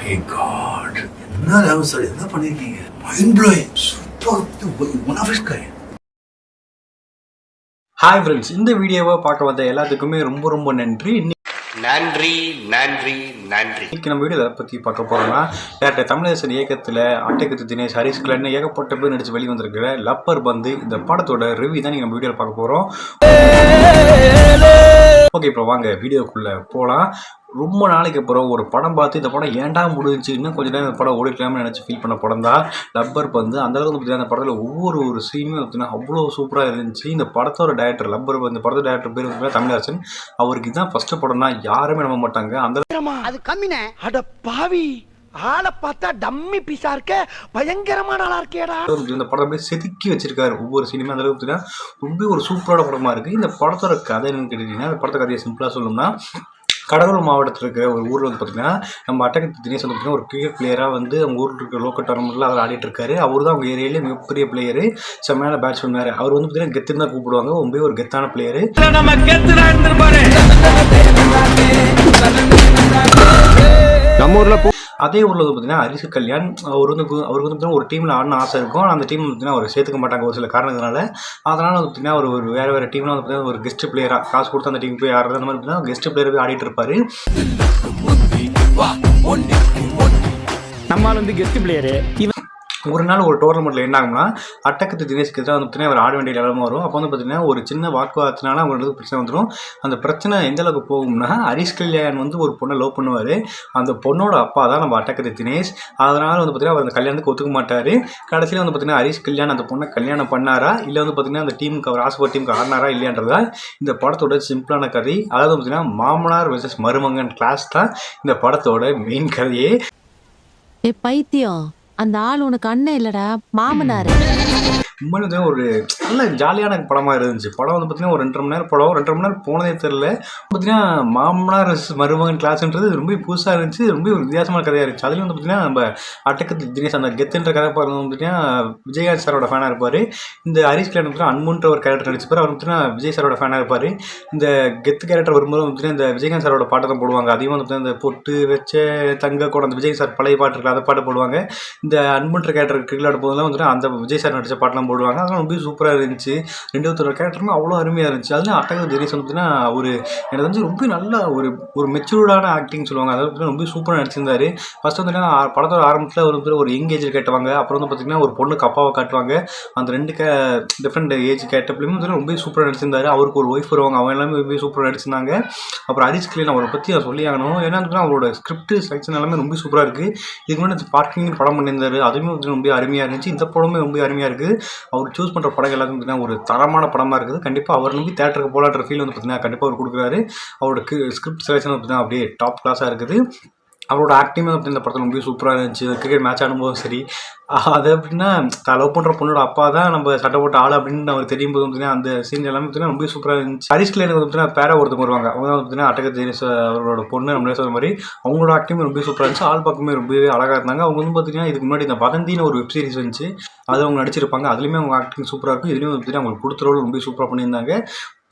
My God என்ன level sir என்ன பண்ணிருக்கீங்க? Mind blowing super one of is guy hi friends இந்த வீடியோவை பார்க்க வந்த எல்லாத்துக்குமே ரொம்ப ரொம்ப நன்றி. நன்றி நன்றி நன்றி. இன்னைக்கு நம்ம வீடியோ எதை பற்றி பார்க்க போகிறோம்னா டேரக்டர் தமிழரசன் இயக்கத்தில் அட்டகத்து தினேஷ் ஹரிஷ் கலன்னு ஏகப்பட்ட பேர் நடிச்சு வெளி வந்திருக்கிற லப்பர் பந்து இந்த படத்தோட ரிவ்யூ தான் நீங்கள் நம்ம வீடியோவில் பார்க்க போகிறோம் ஓகே இப்போ வாங்க வீடியோக்குள்ளே போகலாம் ரொம்ப நாளைக்கு அப்புறம் ஒரு படம் பார்த்து இந்த படம் ஏன்டா முடிஞ்சுச்சு? இன்னும் கொஞ்ச நேரம் இந்த படம் ஓடிக்கலாம்னு நினச்சி ஃபீல் பண்ண படம் தான். லப்பர் பந்து அந்த அளவுக்கு பார்த்தீங்கன்னா அந்த படத்தில் ஒவ்வொரு ஒரு சீனுமே பார்த்தீங்கன்னா அவ்வளோ சூப்பராக இருந்துச்சு. இந்த படத்தோட டேரக்டர் லப்பர் பந்து படத்தோட டேரக்டர் பேர் வந்து தமிழரசன். அவருக்கு இதுதான் ஃபஸ்ட்டு படம்னா யாருமே நம்ப மாட்டாங்க. அந்த அது கம்மினே. அட பாவி. ஆளை பார்த்தா டம்மி பீஸா இருக்க. பயங்கரமான ஆளா இருக்கேடா. இந்த படம் அப்படியே செதுக்கி வச்சிருக்காரு ஒவ்வொரு சினிமா அந்த அளவுக்கு பார்த்தீங்கன்னா ரொம்ப ஒரு சூப்பரான படமா இருக்கு. இந்த படத்தோட கதை என்னன்னு கேட்டீங்கன்னா இந்த படத்தோட கதையை சிம்பிளா சொல்லணும்னா கடலூர் மாவட்டத்தில் இருக்கிற ஒரு ஊரில் வந்து பார்த்தீங்கன்னா நம்ம அட்டகத்து தினேஷ் வந்து பார்த்தீங்கன்னா ஒரு கிரிக்கெட் பிளேயராக வந்து அவங்க ஊரில் இருக்கிற லோக்கல் டோர்னமெண்ட்டில் அவர் ஆடிட்டு இருக்காரு. அவர் தான் அவங்க ஏரியாலே மிகப்பெரிய பிளேயரு செம்மையான பேட்ஸ்மேன் வேறு. அவர் வந்து பார்த்தீங்கன்னா கெத்துன்னு தான் கூப்பிடுவாங்க. ரொம்ப ஒரு கெத்தான பிளேயரு நம்ம ஊர்ல அதே ஊரில் வந்து பார்த்தீங்கன்னா அரிசு கல்யாண் அவர் வந்து அவருக்கு வந்து பார்த்தீங்கன்னா ஒரு டீமில் ஆடணும் ஆசை இருக்கும். அந்த டீம் பார்த்தீங்கன்னா அவர் சேர்த்துக்க மாட்டாங்க ஒரு சில காரணத்தினால அதனால் வந்து பார்த்தீங்கன்னா ஒரு வேறு வேறு டீமில் வந்து பார்த்தீங்கன்னா ஒரு கெஸ்ட் பிளேயராக காசு கொடுத்து அந்த டீம் போய் ஆடுறது அந்த மாதிரி பார்த்தீங்கன்னா கெஸ்ட் பிளேயர் போய் ஆடிட்டு இருப்பார். நம்மால் வந்து கெஸ்ட் பிளேயரு இவன் ஒரு நாள் ஒரு டோர்னமெண்ட்டில் என்ன ஆகும்னா அட்டக்கத்து தினேஷ்க்கு தான் வந்து பார்த்தீங்கன்னா அவர் ஆட வேண்டிய நிலமை வரும். அப்போ வந்து பார்த்தீங்கன்னா ஒரு சின்ன வாக்குவாதத்தினால அவங்களுக்கு பிரச்சனை வந்துடும் அந்த பிரச்சனை எந்த அளவுக்கு போகும்னா ஹரிஷ் கல்யாண் வந்து ஒரு பொண்ணை லவ் பண்ணுவார். அந்த பொண்ணோட அப்பா தான் நம்ம அட்டக்கத்து தினேஷ். அதனால் வந்து பார்த்தீங்கன்னா அவர் அந்த கல்யாணத்துக்கு ஒத்துக்க மாட்டார். கடைசியில் வந்து பார்த்தீங்கன்னா ஹரிஷ் கல்யாண் அந்த பொண்ணை கல்யாணம் பண்ணாரா? இல்லை வந்து பார்த்தீங்கன்னா அந்த டீமுக்கு அவர் ஆசைப்பட்ட டீமுக்கு ஆடினாரா? இல்லையான்றதா இந்த படத்தோட சிம்பிளான கதை. அதாவது பார்த்தீங்கன்னா மாமனார் வெர்சஸ் மருமகன் கிளாஸ் தான் இந்த படத்தோட மெயின் கதையே. பைத்தியம். அந்த ஆள் உனக்கு அண்ணன் இல்லடா மாமனாரு. உண்மையிலே வந்து ஒரு நல்ல ஜாலியான படமாக இருந்துச்சு. படம் வந்து பார்த்தீங்கன்னா ஒரு ரெண்டரை மணி நேரம் படம். ரெண்டரை மணி நேரம் போனதே தெரில பார்த்தீங்கன்னா மாமனார் மருமகன் கிளாஸ்ன்றது ரொம்ப புதுசாக இருந்துச்சு. ரொம்ப ஒரு வித்தியாசமான கதையாக இருந்துச்சு. அதுலேயும் வந்து பார்த்தீங்கன்னா நம்ம அட்டக்கத்து தினேஷ் அந்த கெத்துன்ற கதை பார்த்து பார்த்தீங்கன்னா விஜயகாந்த் சாரோட ஃபேனாக இருப்பார். இந்த ஹரிஷ் கல்யாணம் பார்த்தீங்கன்னா அன்புன்ற ஒரு கேரக்டர் நடிச்சிருப்பார் அவர் பார்த்தீங்கன்னா விஜய் சாரோட ஃபேனாக இருப்பார். இந்த கெத்து கேரக்டர் வரும்போது வந்து பார்த்தீங்கன்னா இந்த விஜயகாந்த் சாரோட பாட்டை தான் போடுவாங்க. அதிகமாக வந்து பார்த்தீங்கன்னா இந்த பொட்டு வச்ச தங்க கூட அந்த விஜய் சார் பழைய பாட்டு இருக்குல்ல அதை பாட்டு போடுவாங்க. இந்த அன்புன்ற கேரக்டர் கிரிக்கெட் ஆடும் போதெல்லாம் வந்துட்டு அந்த விஜய் சார் நடிச்ச பாட்டெலாம் போடுவாங்க. அதெல்லாம் ரொம்ப சூப்பராக இருந்துச்சு. ரெண்டு ஒருத்தரோட கேரக்டருமே அவ்வளோ அருமையாக இருந்துச்சு. அதுலேயும் அட்டகர் தினேஷ் பார்த்தீங்கன்னா ஒரு எனக்கு வந்து ரொம்ப நல்ல ஒரு ஒரு மெச்சூர்டான ஆக்டிங் சொல்லுவாங்க. அதாவது வந்துட்டு ரொம்ப சூப்பராக நடிச்சிருந்தாரு. ஃபஸ்ட் வந்து படத்தோட ஆரம்பத்தில் ஒரு வந்து ஒரு யங் ஏஜில் கேட்டுவாங்க. அப்புறம் வந்து பார்த்தீங்கன்னா ஒரு பொண்ணுக்கு அப்பாவை காட்டுவாங்க. அந்த ரெண்டு கே டிஃப்ரெண்ட் ஏஜ் கேட்டப்லையும் வந்து ரொம்ப சூப்பராக நடிச்சிருந்தாரு. அவருக்கு ஒரு ஒய்ஃப் வருவாங்க. அவங்க எல்லாமே ரொம்ப சூப்பராக நடிச்சிருந்தாங்க. அப்புறம் ஹரிஷ் கிளீன் அவரை பற்றி நான் சொல்லி ஆகணும். ஏன்னா அவரோட ஸ்கிரிப்ட் செலெக்ஷன் எல்லாமே ரொம்ப சூப்பராக இருக்குது இதுக்கு முன்னாடி பார்க்கிங் படம் பண்ணியிருந்தாரு. அதுவுமே வந்து ரொம்ப அருமையாக இருந்துச்சு. இந்த படமே ரொம்ப அருமையாக இருக்குது அவர் சூஸ் பண்ணுற படம் எல்லாமே பார்த்தீங்கன்னா ஒரு தரமான படமாக இருக்குது. கண்டிப்பாக அவர் நம்பி தேட்டருக்கு போலான்ற ஃபீல் வந்து பார்த்தீங்கன்னா கண்டிப்பாக அவர் கொடுக்குறாரு. அவரோட ஸ்கிரிப்ட் செலெக்ஷன் பார்த்தீங்கன்னா அப்படியே டாப் கிளாஸாக இருக்குது. அவரோட ஆக்டிங் வந்து இந்த படத்தில் ரொம்ப சூப்பராக இருந்துச்சு. கிரிக்கெட் மேட்ச் ஆடும்போதும் சரி. அது எப்படின்னா லவ் பண்ணுற பொண்ணோட அப்பா தான் நம்ம சட்டை போட்ட ஆள் அப்படின்னு அவர் தெரியும் போது பார்த்தீங்கன்னா அந்த சீன் எல்லாமே பார்த்தீங்கன்னா ரொம்ப சூப்பராக இருந்துச்சு. ஹரிஷ் எனக்கு வந்து பார்த்தீங்கன்னா பேர ஒருத்தவங்க வருவாங்க. அவங்க வந்து பார்த்தீங்கன்னா அட்டக தினேஷ் அவரோட பொண்ணு நம்மளே சொன்ன மாதிரி அவங்களோட ஆக்டிங் ரொம்ப சூப்பராக இருந்துச்சு. ஆள் பக்கமே ரொம்பவே அழகாக இருந்தாங்க. அவங்க வந்து பார்த்தீங்கன்னா இதுக்கு முன்னாடி இந்த வதந்தின்னு ஒரு வெப் சீரிஸ் வந்துச்சு. அது அவங்க நடிச்சிருப்பாங்க. அதுலேயுமே அவங்க ஆக்டிங் சூப்பராக இருக்கும். இதுலேயும் பார்த்தீங்கன்னா அவங்களுக்கு கொடுத்த ரோல் ரொம்ப சூப்பராக பண்ணியிருந்தாங்க.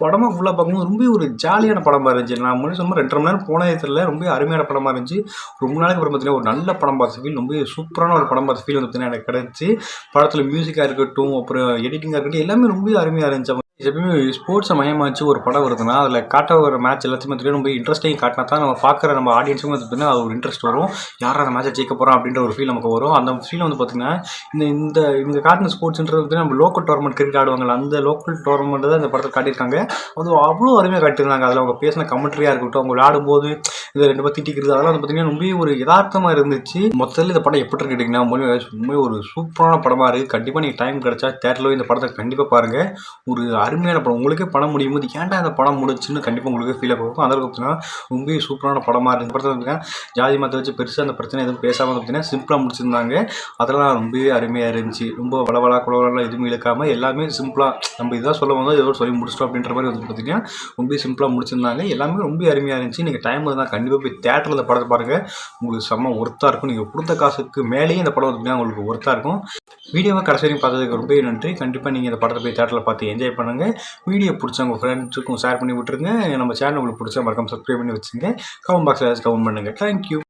படமாக ஃபுல்லாக பார்க்கும்போது ரொம்ப ஒரு ஜாலியான படமாக இருந்துச்சு. நான் முன்னாடி சொன்ன ரெண்டரை மணி நேரம் போனதே தெரியல. ரொம்ப அருமையான படமாக இருந்துச்சு. ரொம்ப நாளைக்கு அப்புறம் பார்த்தீங்கன்னா ஒரு நல்ல படம் பார்த்த ஃபீல் ரொம்ப சூப்பரான ஒரு படம் பார்த்த ஃபீல் வந்து பார்த்தீங்கன்னா எனக்கு கிடச்சி. படத்தில் மியூசிக்காக இருக்கட்டும் அப்புறம் எடிட்டிங்காக இருக்கட்டும் எல்லாமே ரொம்ப அருமையாக இருந்துச்சு. எப்பயுமே ஸ்போர்ட்ஸை மையமாச்சு ஒரு படம் வருதுன்னா அதில் காட்ட வர மேட்ச் எல்லாத்தையுமே பார்த்தீங்கன்னா ரொம்ப இன்ட்ரெஸ்டிங் காட்டினா தான் நம்ம பார்க்குற நம்ம ஆடியன்ஸுக்கும் வந்து பார்த்தீங்கன்னா அது ஒரு இன்ட்ரெஸ்ட் வரும். யார் அந்த மேட்சை ஜெயிக்க போகிறோம் அப்படின்ற ஒரு ஃபீல் நமக்கு வரும். அந்த ஃபீல் வந்து பார்த்தீங்கன்னா இந்த இந்த இந்த காட்டின ஸ்போர்ட்ஸ்ன்றது வந்து நம்ம லோக்கல் டோர்னமெண்ட் கிரிக்கெட் ஆடுவாங்கல்ல அந்த லோக்கல் டோர்னமெண்ட் தான் இந்த படத்தை காட்டியிருக்காங்க. அது அவ்வளோ அருமையாக காட்டியிருந்தாங்க. அதில் அவங்க பேசின கமெண்ட்ரியாக இருக்கட்டும் அவங்க விளையாடும்போது இதை ரெண்டு பேர் திட்டிக்கிறது அதெல்லாம் வந்து பார்த்தீங்கன்னா ரொம்ப ஒரு யதார்த்தமாக இருந்துச்சு. மொத்தத்தில் இந்த படம் எப்படி கேட்டிங்கன்னா உண்மையிலே ஒரு சூப்பரான படமாக இருக்குது கண்டிப்பாக நீங்கள் டைம் கிடச்சா தேட்டரில் இந்த படத்தை கண்டிப்பாக பாருங்கள் ஒரு அருமையான படம். உங்களுக்கே படம் முடியும் போது ஏன்டா அந்த படம் முடிச்சுன்னு கண்டிப்பாக உங்களுக்கு ஃபீல் ஆகும் அதில் பார்த்தீங்கன்னா ரொம்பவே சூப்பரான படமாக இருந்து படத்தில் பார்த்தீங்கன்னா ஜாதி மதத்தை வச்சு பெருசாக அந்த பிரச்சனை எதுவும் பேசாமல் பார்த்தீங்கன்னா சிம்பிளாக முடிச்சிருந்தாங்க. அதெல்லாம் ரொம்பவே அருமையாக இருந்துச்சு. ரொம்ப வளவலா குளவலாம் எதுவும் இழுக்காமல் எல்லாமே சிம்பிளாக நம்ம இதான் சொல்ல வந்தோம். ஏதோ சொல்லி முடிச்சிட்டோம் அப்படின்ற மாதிரி வந்து பார்த்தீங்கன்னா ரொம்ப சிம்பிளாக முடிச்சிருந்தாங்க. எல்லாமே ரொம்ப அருமையாக இருந்துச்சு. நீங்கள் டைம் இருந்தால் கண்டிப்பாக போய் தேட்டரில் படத்தை பாருங்கள் உங்களுக்கு செம்ம ஒர்த்தாக இருக்கும். நீங்கள் கொடுத்த காசுக்கு மேலேயே இந்த படம் பார்த்தீங்கன்னா உங்களுக்கு ஒர்த்தாக இருக்கும். வீடியோவை கடைசி வரைக்கும் பார்த்ததுக்கு ரொம்ப நன்றி. கண்டிப்பாக நீங்கள் இந்த படத்தை போய் தேட்டரில் பார்த்து என்ஜாய் பண்ணுங்கள் வீடியோ பிடிச்ச உங்கள் ஃப்ரெண்ட்ஸுக்கும் ஷேர் பண்ணி விட்டுருங்க. நம்ம சேனல் உங்களுக்கு பிடிச்சா மறக்காம சப்ஸ்கிரைப் பண்ணி வச்சுங்க. கமெண்ட் பாக்ஸில் கவுண்ட் கமெண்ட் பண்ணுங்கள் தேங்க்யூ